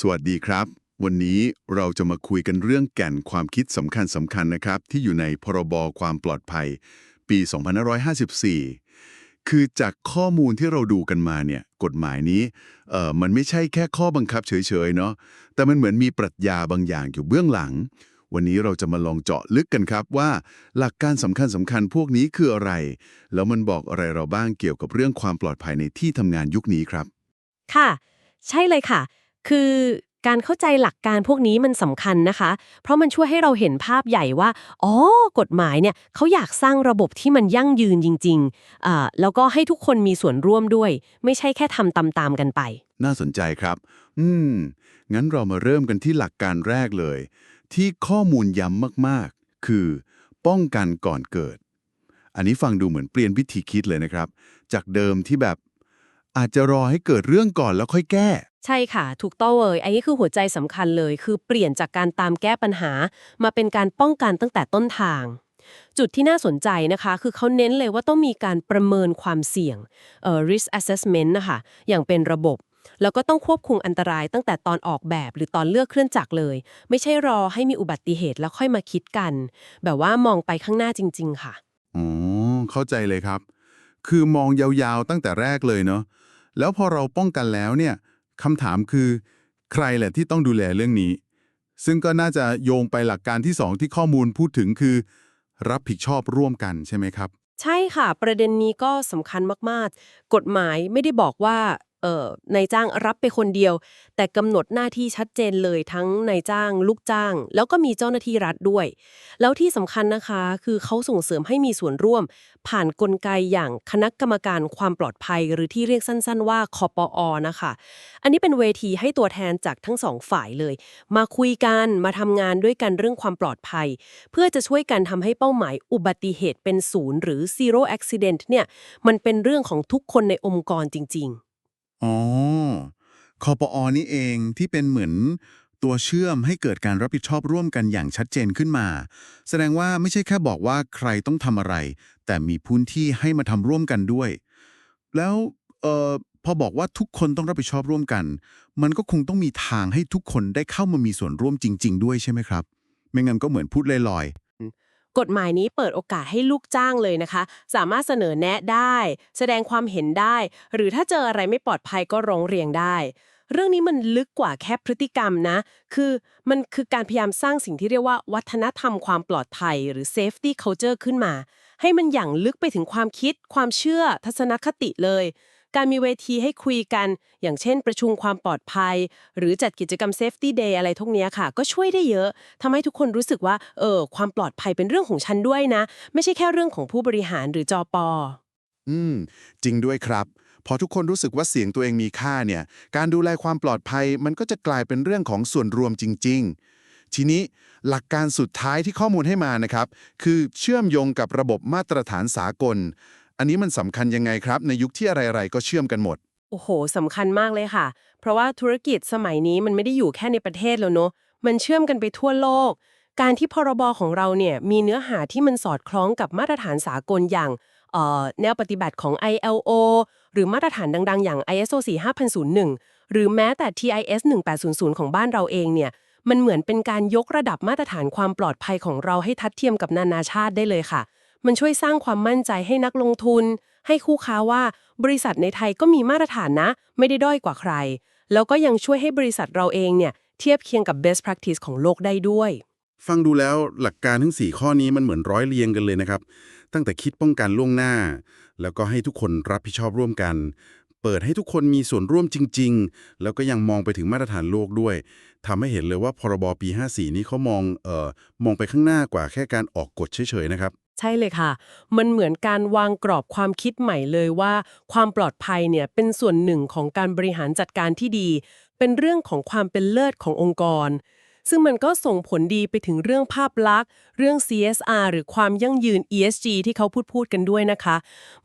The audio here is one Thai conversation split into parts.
สวัสดีครับ วันนี้เราจะมาคุยกันเรื่องแก่นความคิดสำคัญสำคัญนะครับ ที่อยู่ในพรบความปลอดภัย ปี 2554 คือจากข้อมูลที่เราดูกันมาเนี่ยกฎหมายนี้เอ่อมันไม่ใช่แค่ข้อบังคับเฉยๆเนาะแต่มันเหมือนมีปรัชญาบางอย่างอยู่เบื้องหลัง วันนี้เราจะมาลองเจาะลึกกันครับว่า หลักการสำคัญสำคัญพวกนี้คืออะไร แล้วมันบอกอะไรเราบ้างเกี่ยวกับเรื่องความปลอดภัยในที่ทำงานยุคนี้ครับ ค่ะ ใช่เลยค่ะ คือการเข้าใจหลักการพวกนี้มันสำคัญนะคะ เพราะมันช่วยให้เราเห็นภาพใหญ่ว่า อ๋อ กฎหมายเนี่ยเขาอยากสร้างระบบที่มันยั่งยืนจริงๆ แล้วก็ให้ทุกคนมีส่วนร่วมด้วย ไม่ใช่แค่ทำตามๆกันไป น่าสนใจครับ อืม งั้นเรามาเริ่มกันที่หลักการแรกเลย ที่ข้อมูลย้ำมากๆ คือ ป้องกันก่อนเกิด อันนี้ฟังดูเหมือนเปลี่ยนวิธีคิดเลยนะครับ จากเดิมที่แบบ อาจจะรอให้เกิดเรื่องก่อนแล้วค่อยแก้ ใช่ค่ะ ถูกต้องเลยอันนี้คือหัวใจสำคัญเลย คือเปลี่ยนจากการตามแก้ปัญหา มาเป็นการป้องกันตั้งแต่ต้นทาง จุดที่น่าสนใจนะคะ คือเขาเน้นเลยว่าต้องมีการประเมินความเสี่ยงเอ่อ risk assessment นะคะอย่างเป็นระบบ แล้วก็ต้องควบคุมอันตรายตั้งแต่ตอนออกแบบหรือตอนเลือกเครื่องจักรเลย ไม่ใช่รอให้มีอุบัติเหตุแล้วค่อยมาคิดกัน แบบว่ามองไปข้างหน้าจริง ๆ ค่ะ อ๋อ เข้าใจเลยครับ คือมองยาวๆตั้งแต่แรกเลยเนาะ แล้วพอเราป้องกันแล้วเนี่ยคำถามคือใครแหละที่ต้องดูแลเรื่องนี้ ซึ่งก็น่าจะโยงไปหลักการที่สองที่ข้อมูลพูดถึงคือ รับผิดชอบร่วมกันใช่ไหมครับ ใช่ค่ะ ประเด็นนี้ก็สำคัญมากๆ กฎหมายไม่ได้บอกว่านายจ้างรับไปคนเดียว แต่กำหนดหน้าที่ชัดเจนเลยทั้งนายจ้าง ลูกจ้าง แล้วก็มีเจ้าหน้าที่รัฐด้วย แล้วที่สำคัญนะคะ คือเขาส่งเสริมให้มีส่วนร่วม ผ่านนกลไกอย่างคณะกรรมการความปลอดภัย หรือที่เรียกสั้น ๆ ว่าคอปอนะคะ อันนี้เป็นเวทีให้ตัวแทนจากทั้งสองฝ่ายเลย มาคุยกันมาทำงานด้วยกันเรื่องความปลอดภัย เพื่อจะช่วยกันทำให้เป้าหมายอุบัติเหตุเป็นศูนย์หรือ zero accident เนี่ยมันเป็นเรื่องของทุกคนในองค์กรจริง ๆ อ๋อคอปอนี่เองที่เป็นเหมือนตัวเชื่อมให้เกิดการรับผิดชอบร่วมกันอย่างชัดเจนขึ้นมา แสดงว่าไม่ใช่แค่บอกว่าใครต้องทำอะไร แต่มีพื้นที่ให้มาทำร่วมกันด้วย แล้วเอ่อพอบอกว่าทุกคนต้องรับผิดชอบร่วมกัน มันก็คงต้องมีทางให้ทุกคนได้เข้ามามีส่วนร่วมจริง ๆ ด้วยใช่ไหมครับ ไม่งั้นก็เหมือนพูดลอยๆ กฎหมายนี้เปิดโอกาสให้ลูกจ้างเลยนะคะ สามารถเสนอแนะได้ แสดงความเห็นได้ หรือถ้าเจออะไรไม่ปลอดภัยก็ร้องเรียนได้ เรื่องนี้มันลึกกว่าแค่พฤติกรรมนะ คือมันคือการพยายามสร้างสิ่งที่เรียกว่าวัฒนธรรมความปลอดภัย หรือ safety culture ขึ้นมา ให้มันอย่างลึกไปถึงความคิด ความเชื่อ ทัศนคติเลย การมีเวทีให้คุยกัน อย่างเช่นประชุมความปลอดภัย หรือจัดกิจกรรม Safety Day อะไรทุกเนี้ยค่ะ ก็ช่วยได้เยอะทำให้ทุกคนรู้สึกว่าเออความปลอดภัยเป็นเรื่องของฉันด้วยนะ ไม่ใช่แค่เรื่องของผู้บริหารหรือจอปออืม จริงด้วยครับ พอทุกคนรู้สึกว่าเสียงตัวเองมีค่าเนี่ย การดูแลความปลอดภัยมันก็จะกลายเป็นเรื่องของส่วนรวมจริง ๆทีนี้หลักการสุดท้ายที่ข้อมูลให้มานะครับ คือเชื่อมโยงกับระบบมาตรฐานสากล อันนี้มันสำคัญยังไงครับ ในยุคที่อะไรๆก็เชื่อมกันหมด โอ้โหสำคัญมากเลยค่ะ เพราะว่าธุรกิจสมัยนี้มันไม่ได้อยู่แค่ในประเทศแล้วเนอะมันเชื่อมกันไปทั่วโลก การที่พรบของเราเนี่ยมีเนื้อหาที่มันสอดคล้องกับมาตรฐานสากลอย่างเอ่อแนวปฏิบัติของ ILO หรือมาตรฐานดัง ๆ อย่าง ISO 45001 หรือแม้แต่ TIS 1800 ของบ้านเราเองเนี่ย มันเหมือนเป็นการยกระดับมาตรฐานความปลอดภัยของเราให้ทัดเทียมกับนานาชาติได้เลยค่ะ มันช่วยสร้างความมั่นใจให้นักลงทุน ให้คู่ค้าว่าบริษัทในไทยก็มีมาตรฐานนะ ไม่ได้ด้อยกว่าใคร แล้วก็ยังช่วยให้บริษัทเราเองเนี่ยเทียบเคียงกับ best practice ของโลกได้ด้วย ฟังดูแล้วหลักการทั้ง 4 ข้อนี้มันเหมือนร้อยเรียงกันเลยนะครับ ตั้งแต่คิดป้องกันล่วงหน้า แล้วก็ให้ทุกคนรับผิดชอบร่วมกัน เปิดให้ทุกคนมีส่วนร่วมจริง ๆ แล้วก็ยังมองไปถึงมาตรฐานโลกด้วยทำให้เห็นเลยว่าพรบปี 54 นี้เขามองเอ่อมองไปข้างหน้า กว่าแค่การออกกฎเฉยๆนะครับ ใช่เลยค่ะ มันเหมือนการวางกรอบความคิดใหม่เลยว่า ความปลอดภัยเนี่ยเป็นส่วนหนึ่งของการบริหารจัดการที่ดี เป็นเรื่องของความเป็นเลิศขององค์กร ซึ่งมันก็ส่งผลดีไปถึงเรื่องภาพลักษณ์ เรื่อง CSR หรือความยั่งยืน ESG ที่เขาพูดพูดกันด้วยนะคะ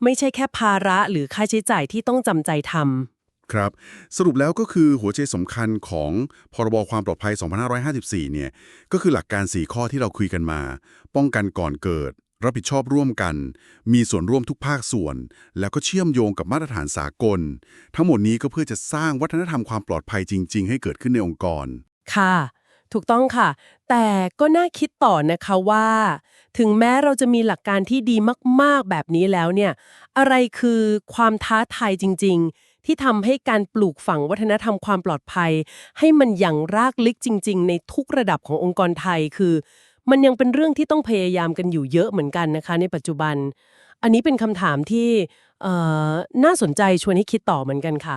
ไม่ใช่แค่ภาระหรือค่าใช้จ่ายที่ต้องจำใจทำครับ สรุปแล้วก็คือหัวใจสำคัญของพรบความปลอดภัย 2554 เนี่ยก็คือหลักการ 4 ข้อที่เราคุยกันมา ป้องกันก่อนเกิด รับผิดชอบร่วมกัน มีส่วนร่วมทุกภาคส่วน แล้วก็เชื่อมโยงกับมาตรฐานสากล ทั้งหมดนี้ก็เพื่อจะสร้างวัฒนธรรมความปลอดภัยจริง ๆ ให้เกิดขึ้นในองค์กร ค่ะ ถูกต้องค่ะ แต่ก็น่าคิดต่อนะคะว่า ถึงแม้เราจะมีหลักการที่ดีมาก ๆ แบบนี้แล้วเนี่ย อะไรคือความท้าทายจริง ๆ ที่ทำให้การปลูกฝังวัฒนธรรมความปลอดภัย ให้มันอย่างรากลึกจริง ๆ ในทุกระดับขององค์กรไทยคือ มันยังเป็นเรื่องที่ต้องพยายามกันอยู่เยอะเหมือนกันนะคะ ในปัจจุบัน อันนี้เป็นคำถามที่เอ่อน่าสนใจชวนให้คิดต่อเหมือนกันค่ะ